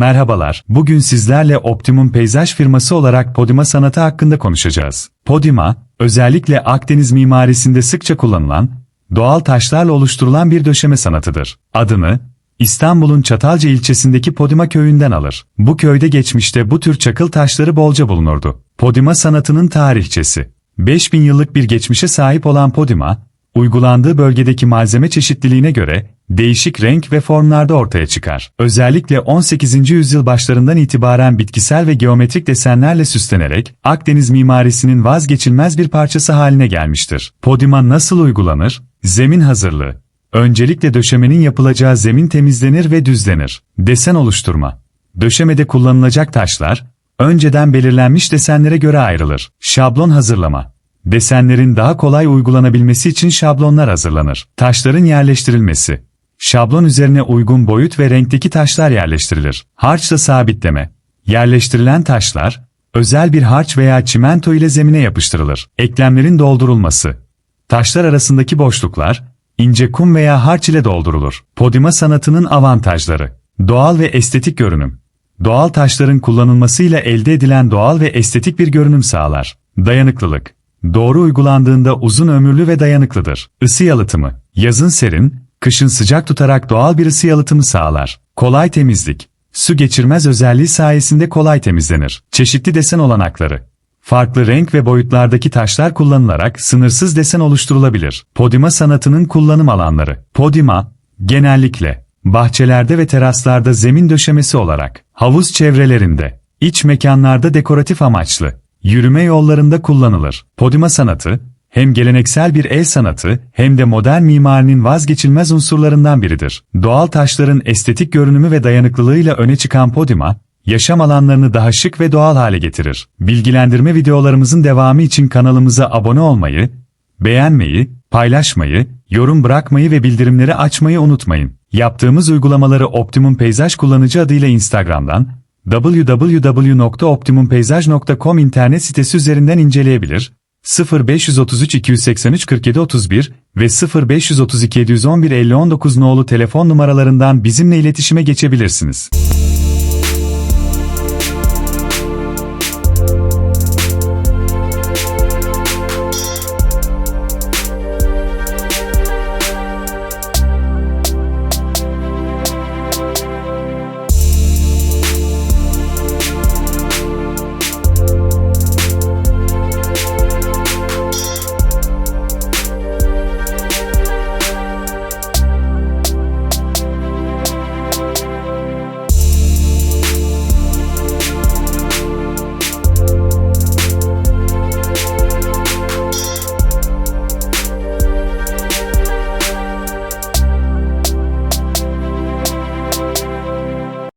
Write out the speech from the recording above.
Merhabalar, bugün sizlerle Optimum Peyzaj firması olarak Podima sanatı hakkında konuşacağız. Podima, özellikle Akdeniz mimarisinde sıkça kullanılan, doğal taşlarla oluşturulan bir döşeme sanatıdır. Adını, İstanbul'un Çatalca ilçesindeki Podima köyünden alır. Bu köyde geçmişte bu tür çakıl taşları bolca bulunurdu. Podima sanatının tarihçesi. 5000 yıllık bir geçmişe sahip olan Podima, uygulandığı bölgedeki malzeme çeşitliliğine göre değişik renk ve formlarda ortaya çıkar. Özellikle 18. yüzyıl başlarından itibaren bitkisel ve geometrik desenlerle süslenerek Akdeniz mimarisinin vazgeçilmez bir parçası haline gelmiştir. Podima nasıl uygulanır? Zemin hazırlığı. Öncelikle döşemenin yapılacağı zemin temizlenir ve düzlenir. Desen oluşturma. Döşemede kullanılacak taşlar, önceden belirlenmiş desenlere göre ayrılır. Şablon hazırlama. Desenlerin daha kolay uygulanabilmesi için şablonlar hazırlanır. Taşların yerleştirilmesi. Şablon üzerine uygun boyut ve renkteki taşlar yerleştirilir. Harçla sabitleme. Yerleştirilen taşlar, özel bir harç veya çimento ile zemine yapıştırılır. Eklemlerin doldurulması. Taşlar arasındaki boşluklar, ince kum veya harç ile doldurulur. Podima sanatının avantajları. Doğal ve estetik görünüm. Doğal taşların kullanılmasıyla elde edilen doğal ve estetik bir görünüm sağlar. Dayanıklılık. Doğru uygulandığında uzun ömürlü ve dayanıklıdır. Isı yalıtımı. Yazın serin, kışın sıcak tutarak doğal bir ısı yalıtımı sağlar. Kolay temizlik. Su geçirmez özelliği sayesinde kolay temizlenir. Çeşitli desen olanakları. Farklı renk ve boyutlardaki taşlar kullanılarak sınırsız desen oluşturulabilir. Podima sanatının kullanım alanları. Podima, genellikle, bahçelerde ve teraslarda zemin döşemesi olarak, havuz çevrelerinde, iç mekanlarda dekoratif amaçlı, yürüme yollarında kullanılır. Podima sanatı, hem geleneksel bir el sanatı hem de modern mimarinin vazgeçilmez unsurlarından biridir. Doğal taşların estetik görünümü ve dayanıklılığıyla öne çıkan Podima, yaşam alanlarını daha şık ve doğal hale getirir. Bilgilendirme videolarımızın devamı için kanalımıza abone olmayı, beğenmeyi, paylaşmayı, yorum bırakmayı ve bildirimleri açmayı unutmayın. Yaptığımız uygulamaları Optimum Peyzaj kullanıcı adıyla Instagram'dan, www.optimumpeyzaj.com internet sitesi üzerinden inceleyebilir, 0533 283 47 31 ve 0532 711 50 19 nolu telefon numaralarından bizimle iletişime geçebilirsiniz.